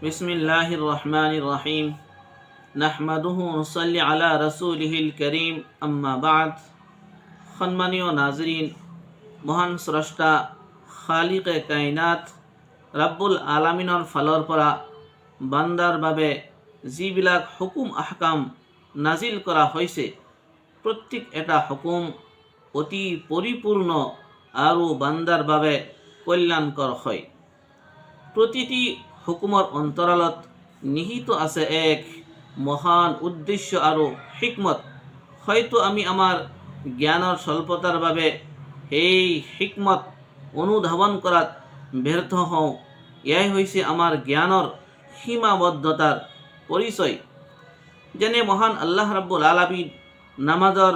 بسم الله الرحمن الرحيم نحمده ونصلي على رسوله الكريم أما بعد সম্মানীয় নাজরিন মহান স্রষ্টা খালিকে কাইনাত ৰাব্বুল আলামিনৰ ফালৰ পৰা বান্দাৰ বাবে যিবিলাক হুকুম আহকাম নাজিল কৰা হৈছে প্ৰত্যেক এটা হুকুম অতি পৰিপূৰ্ণ আৰু বান্দাৰ বাবে কল্যাণকৰ হয় প্ৰতিটি হুকুমৰ অন্তৰালত নিহিত আছে এক মহান উদ্দেশ্য আৰু হিকমত। হয়তো আমি আমাৰ জ্ঞানৰ স্বল্পতাৰ বাবে সেই হিকমত অনুধাৱন কৰাত ব্যৰ্থ হওঁ। এয়াই হৈছে আমাৰ জ্ঞানৰ সীমাবদ্ধতাৰ পৰিচয়। যেনে মহান আল্লাহ ৰাব্বুল আলামিন নামাজৰ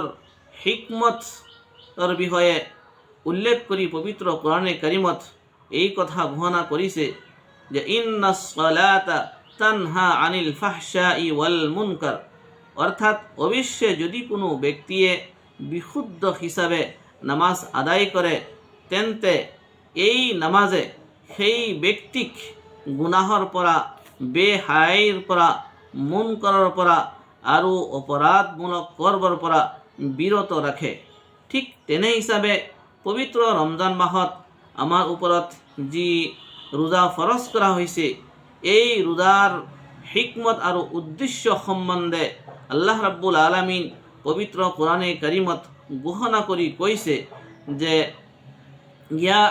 হিকমতৰ বিষয়ে উল্লেখ কৰি পবিত্ৰ কোৰআনে কাৰিমত এই কথা ঘোষণা কৰিছে। যে তানহা আনিল ফাহশাই ওয়াল মুনকার। অর্থাৎ, অবশ্যে যদি কোনো ব্যক্তিয়ে বিশুদ্ধ হিসাবে নামাজ আদায় কৰে তেন্তে এই নামাজে সেই ব্যক্তিক গুনাহৰ পৰা বেহাইৰ পৰা মুনকাৰৰ পৰা আৰু অপৰাধমূলক কৰ্মৰ পৰা বিৰত ৰাখে ঠিক তেনে হিচাপে পবিত্ৰ ৰমজান মাহত আমাৰ ওপৰত যি ৰোজা ফৰজ কৰা হৈছে এই ৰোজাৰ হিকমত আৰু উদ্দেশ্য সম্বন্ধে আল্লাহ ৰাব্বুল আলামিন পবিত্ৰ কোৰআনে কাৰিমত ঘোষণা কৰি কৈছে যে, ইয়া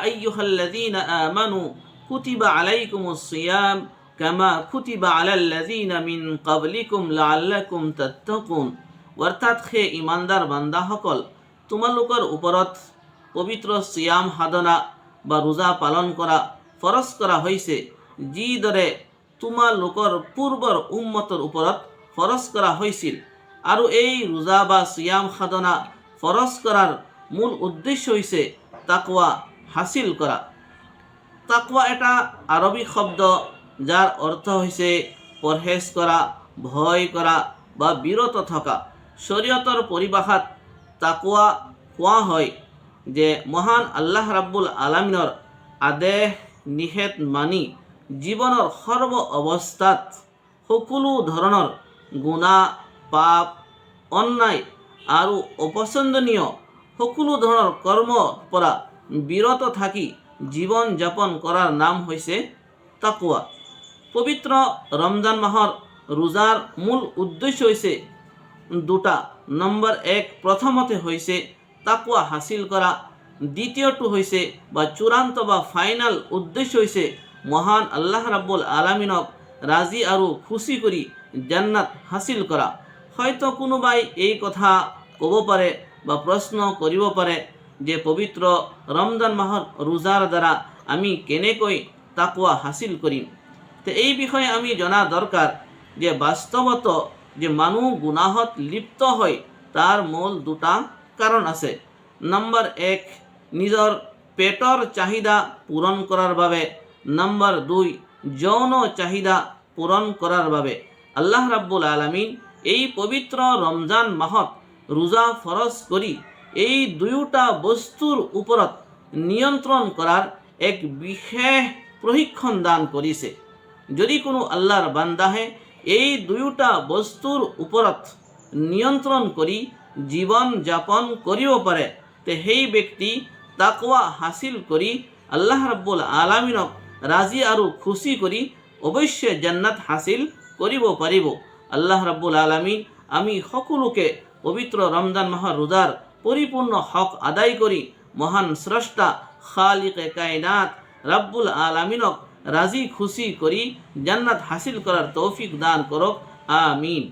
সিয়াম তোমালোকৰ ওপৰত পবিত্ৰ চিয়াম সাধনা বা ৰোজা পালন কৰা ফৰজ কৰা হৈছে যিদৰে তোমালোকৰ পূৰ্বৰ উম্মতৰ ওপৰত ফৰজ কৰা হৈছিল। আৰু এই ৰোজা বা চিয়াম সাধনা ফৰজ কৰাৰ মূল উদ্দেশ্য হৈছে তাকোৱা হাচিল কৰা। তাকোৱা এটা আৰবী শব্দ, যাৰ অৰ্থ হৈছে পৰহেজ কৰা, ভয় কৰা বা বিৰত থকা। শৰীয়তৰ পৰিভাষাত তাকোৱা কোৱা হয় যে মহান আল্লাহ ৰাব্বুল আলামিনৰ আদেশ নিষেধ মানি জীৱনৰ সৰ্ব অৱস্থাত সকলো ধৰণৰ গুণা, পাপ, অন্যায় আৰু অপছন্দনীয় সকলো ধৰণৰ কৰ্মৰ পৰা বিৰত থাকি জীৱন যাপন কৰাৰ নাম হৈছে তাকোৱা। পবিত্ৰ ৰমজান মাহৰ ৰোজাৰ মূল উদ্দেশ্য হৈছে দুটা। নম্বৰ এক, প্ৰথমতে হৈছে তাকোৱা হাচিল কৰা। দ্বিতীয়টো হৈছে বা চূড়ান্ত বা ফাইনেল উদ্দেশ্য হৈছে মহান আল্লাহ ৰাব্বুল আলামিনক ৰাজি আৰু খুচি কৰি জান্নাত হাচিল কৰা। হয়তো কোনোবাই এই কথা ক'ব পাৰে বা প্ৰশ্ন কৰিব পাৰে যে পবিত্ৰ ৰমজান মাহৰ ৰোজাৰ দ্বাৰা আমি কেনেকৈ তাকোৱা হাচিল কৰিম। তো এই বিষয়ে আমি জনা দৰকাৰ যে বাস্তৱত যে মানুহ গুনাহত লিপ্ত হয় তাৰ মূল দুটা কাৰণ আছে। নম্বৰ এক নিজৰ পেটৰ চাহিদা পূৰণ কৰাৰ বাবে। নম্বৰ দুই, যৌন চাহিদা পূৰণ কৰাৰ বাবে। আল্লাহ ৰাব্বুল আলামিন এই পবিত্ৰ ৰমজান মাহত ৰোজা ফৰজ কৰি এই দুয়োটা বস্তুৰ ওপৰত নিয়ন্ত্ৰণ কৰাৰ এক বিশেষ প্ৰশিক্ষণ দান কৰিছে। যদি কোনো আল্লাহৰ বান্দাহে এই দুয়োটা বস্তুৰ ওপৰত নিয়ন্ত্ৰণ কৰি জীৱন যাপন কৰিব পাৰে, তে সেই ব্যক্তি তাকোৱা হাচিল কৰি আল্লাহ ৰাব্বুল আলামিনক ৰাজি আৰু খুচি কৰি অৱশ্যে জান্নাত হাচিল কৰিব পাৰিব আল্লাহ ৰাব্বুল আলামিন আমি সকলোকে পবিত্ৰ ৰমজান মাহৰ ৰোজাৰ পৰিপূৰ্ণ হক আদায় কৰি মহান স্ৰষ্টা খালিকে কাইনাত রাব্বুল আলামিনক রাজি খুশি করি, জান্নাত হাসিল করার তৌফিক দান করক, আমিন।